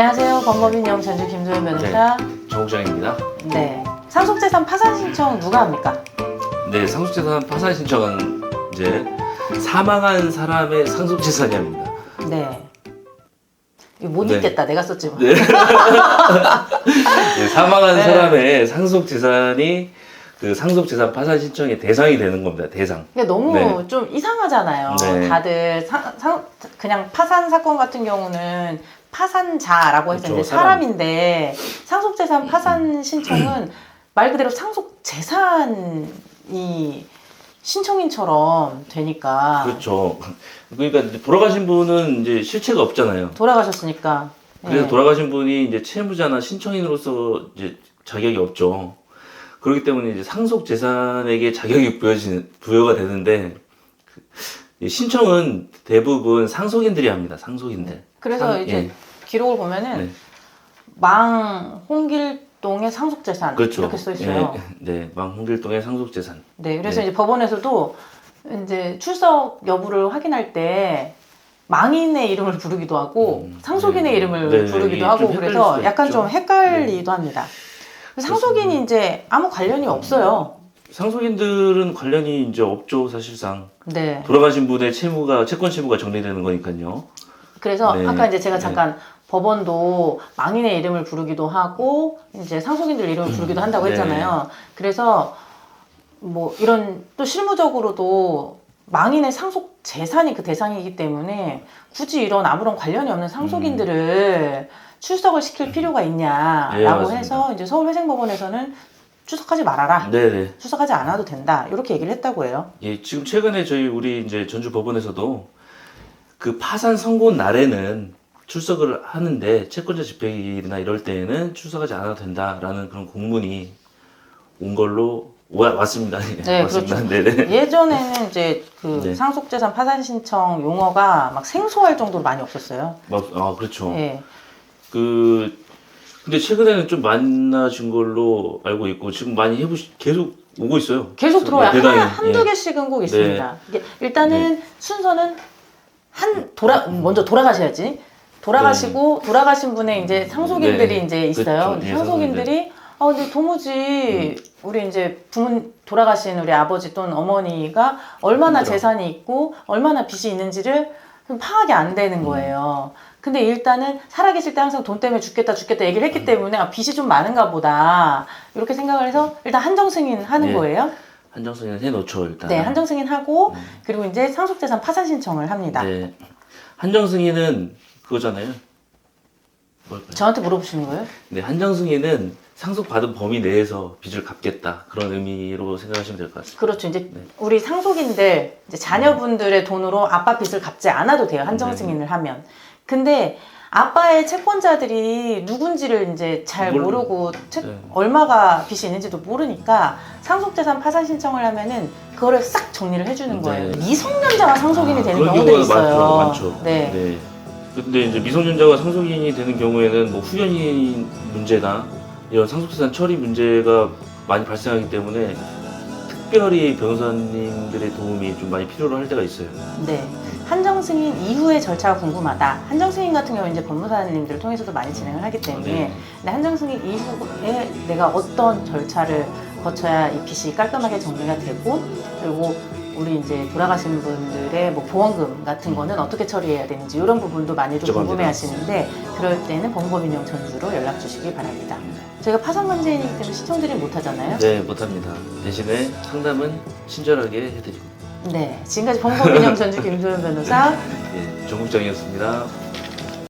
안녕하세요. 범법인영 전주 김소연 변호사. 정국장입니다. 네. 상속재산 파산 신청 누가 합니까? 네, 상속재산 파산 신청은 이제 사망한 사람의 상속재산이 합니다. 네. 이거 못 네. 읽겠다. 내가 썼지 뭐. 네. 네, 사망한 네. 사람의 상속재산이 그 상속재산 파산 신청의 대상이 되는 겁니다. 대상. 그러니까 너무 네. 좀 이상하잖아요. 네. 다들 사- 상- 그냥 파산 사건 같은 경우는 파산자라고 해서 그렇죠, 이제 사람. 사람인데 상속재산 파산 신청은 말 그대로 상속재산이 신청인처럼 되니까 그렇죠. 그러니까 이제 돌아가신 분은 이제 실체가 없잖아요. 돌아가셨으니까. 그래서 네. 돌아가신 분이 이제 채무자나 신청인으로서 이제 자격이 없죠. 그렇기 때문에 이제 상속 재산에게 자격이 부여지, 부여가 되는데 그, 이 신청은 대부분 상속인들이 합니다. 상속인들. 그래서 상- 이제 예. 기록을 보면은 네. 망 홍길동의 상속재산 그렇죠. 이렇게 써 있어요. 예, 네, 망홍길동의 상속 재산. 네, 그래서 네. 이제 법원에서도 이제 출석 여부를 확인할 때 망인의 이름을 부르기도 하고 음, 상속인의 네. 이름을 네, 부르기도 이게 하고 좀 헷갈릴 그래서 수가 약간 있죠. 네. 좀 헷갈리기도 합니다. 상속인이 이제 아무 관련이 없어요. 상속인들은 관련이 이제 없죠, 사실상. 네. 돌아가신 분의 채무가 채권 채무가 정리되는 거니까요. 그래서 네. 아까 이제 제가 네. 잠깐 법원도 망인의 이름을 부르기도 하고 이제 상속인들 이름을 부르기도 한다고 네. 했잖아요. 그래서 뭐 이런 또 실무적으로도 망인의 상속 재산이 그 대상이기 때문에 굳이 이런 아무런 관련이 없는 상속인들을 출석을 시킬 필요가 네, 있냐라고 맞습니다. 해서 이제 서울회생법원에서는 출석하지 말아라. 네네. 출석하지 않아도 된다. 이렇게 얘기를 했다고 해요. 예, 지금 최근에 저희 우리 이제 전주 법원에서도 그 파산 선고 날에는 출석을 하는데 채권자 집행일이나 이럴 때에는 출석하지 않아도 된다라는 그런 공문이 온 걸로 와, 왔습니다. 예, 네, 왔습니다. 그렇죠. 네네. 예전에는 이제 그 네. 상속재산 파산 신청 용어가 막 생소할 정도로 많이 없었어요. 막, 아, 그렇죠. 예. 그 근데 최근에는 좀 많아진 걸로 알고 있고 지금 많이 해보시 계속 오고 있어요. 계속 들어와요. 네, 대단히, 하나, 한두 예. 개씩은 꼭 있습니다. 이게 일단은 순서는 한 돌아 먼저 돌아가셔야지. 돌아가시고 돌아가신 분의 이제 상속인들이 네. 이제 있어요. 그렇죠. 근데 예, 상속인들이 아 근데 도무지 우리 이제 부모 돌아가신 우리 아버지 또는 어머니가 얼마나 힘들어. 재산이 있고 얼마나 빚이 있는지를 좀 파악이 안 음. 되는 거예요. 근데 일단은 살아계실 때 항상 돈 때문에 죽겠다 죽겠다 얘기를 음. 했기 때문에 아, 빚이 좀 많은가 보다 이렇게 생각을 해서 일단 한정 승인 하는 예. 거예요. 한정 승인 해 놓죠 일단. 네, 한정 승인하고 음. 그리고 이제 상속재산 파산 신청을 합니다. 네. 한정 승인은 그거잖아요. 뭘까요? 저한테 물어보시는 거예요? 네, 한정 승인은 상속받은 범위 내에서 빚을 갚겠다 그런 의미로 생각하시면 될 것 같습니다. 그렇죠. 이제 네. 우리 상속인들 이제 자녀분들의 돈으로 아빠 빚을 갚지 않아도 돼요. 한정 네. 승인을 하면. 근데 아빠의 채권자들이 누군지를 이제 잘 모르- 모르고 채- 네. 얼마가 빚이 있는지도 모르니까 상속재산 파산 신청을 하면은 그거를 싹 정리를 해주는 거예요. 네. 미성년자가 상속인이 아, 되는 그런 경우도 경우가 있어요. 많죠, 많죠. 네. 근데 이제 미성년자가 상속인이 되는 경우에는 뭐 후견인 문제나 이런 상속재산 처리 문제가 많이 발생하기 때문에 특별히 변호사님들의 도움이 좀 많이 필요로 할 때가 있어요. 네. 한정 승인 이후의 절차가 궁금하다. 한정 승인 같은 경우는 이제 법무사님들을 통해서도 많이 진행을 하기 때문에 네. 근데 한정 승인 이후에 내가 어떤 절차를 거쳐야 이 빚이 깔끔하게 정리가 되고 그리고 우리 이제 돌아가신 분들의 뭐 보험금 같은 거는 어떻게 처리해야 되는지 이런 부분도 많이 좀. 궁금해 하시는데 그럴 때는 법무법인용 전주로 연락 주시기 바랍니다. 저희가 파산 문제이기 때문에 시청들이 못 하잖아요. 네, 못합니다. 대신에 상담은 친절하게 해드리고. 네. 지금까지 법무법인용 전주 김소연 변호사 예, 정국장이었습니다.